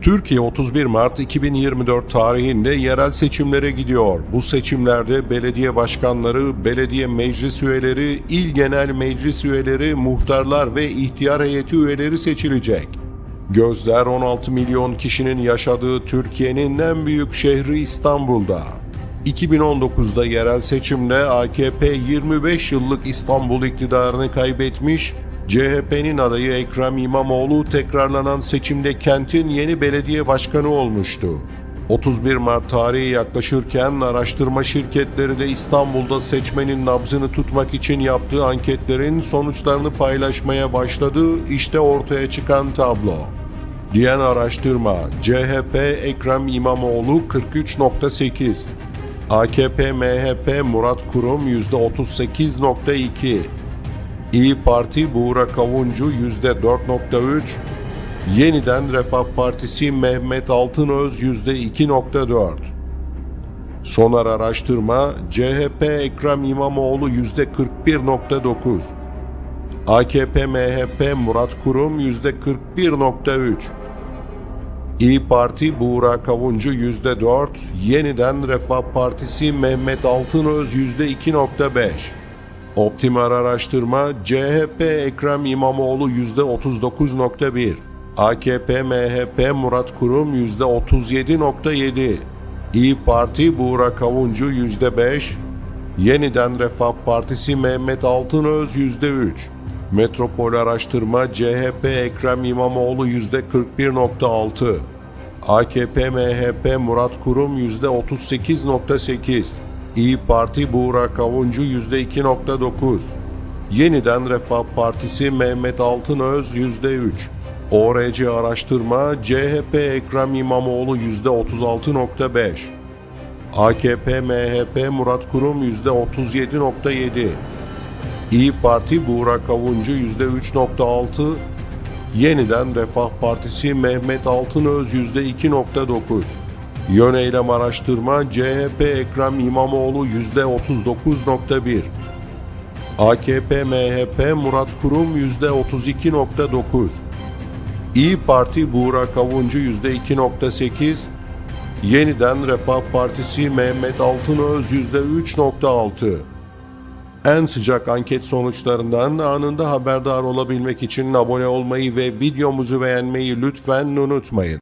Türkiye 31 Mart 2024 tarihinde yerel seçimlere gidiyor. Bu seçimlerde belediye başkanları, belediye meclis üyeleri, il genel meclis üyeleri, muhtarlar ve ihtiyar heyeti üyeleri seçilecek. Gözler 16 milyon kişinin yaşadığı Türkiye'nin en büyük şehri İstanbul'da. 2019'da yerel seçimle AKP 25 yıllık İstanbul iktidarını kaybetmiş, CHP'nin adayı Ekrem İmamoğlu tekrarlanan seçimde kentin yeni belediye başkanı olmuştu. 31 Mart tarihi yaklaşırken araştırma şirketleri de İstanbul'da seçmenin nabzını tutmak için yaptığı anketlerin sonuçlarını paylaşmaya başladı. İşte ortaya çıkan tablo. Diyen araştırma CHP Ekrem İmamoğlu 43.8 AKP MHP Murat Kurum %38.2 İyi Parti Buğra Kavuncu %4.3 Yeniden Refah Partisi Mehmet Altınöz %2.4 Sonar araştırma CHP Ekrem İmamoğlu %41.9 AKP MHP Murat Kurum %41.3 İyi Parti Buğra Kavuncu %4, Yeniden Refah Partisi Mehmet Altınöz %2.5. Optimal araştırma CHP Ekrem İmamoğlu %39.1, AKP MHP Murat Kurum %37.7, İyi Parti Buğra Kavuncu %5, Yeniden Refah Partisi Mehmet Altınöz %3. Metropol Araştırma CHP Ekrem İmamoğlu %41.6. AKP MHP Murat Kurum %38.8. İyi Parti Buğra Kavuncu %2.9. Yeniden Refah Partisi Mehmet Altınöz %3. ORC Araştırma CHP Ekrem İmamoğlu %36.5. AKP MHP Murat Kurum %37.7. İyi Parti Buğra Kavuncu %3.6, Yeniden Refah Partisi Mehmet Altınöz %2.9. Yöneylem araştırma CHP Ekrem İmamoğlu %39.1. AKP MHP Murat Kurum %32.9. İyi Parti Buğra Kavuncu %2.8. Yeniden Refah Partisi Mehmet Altınöz %3.6. En sıcak anket sonuçlarından anında haberdar olabilmek için abone olmayı ve videomuzu beğenmeyi lütfen unutmayın.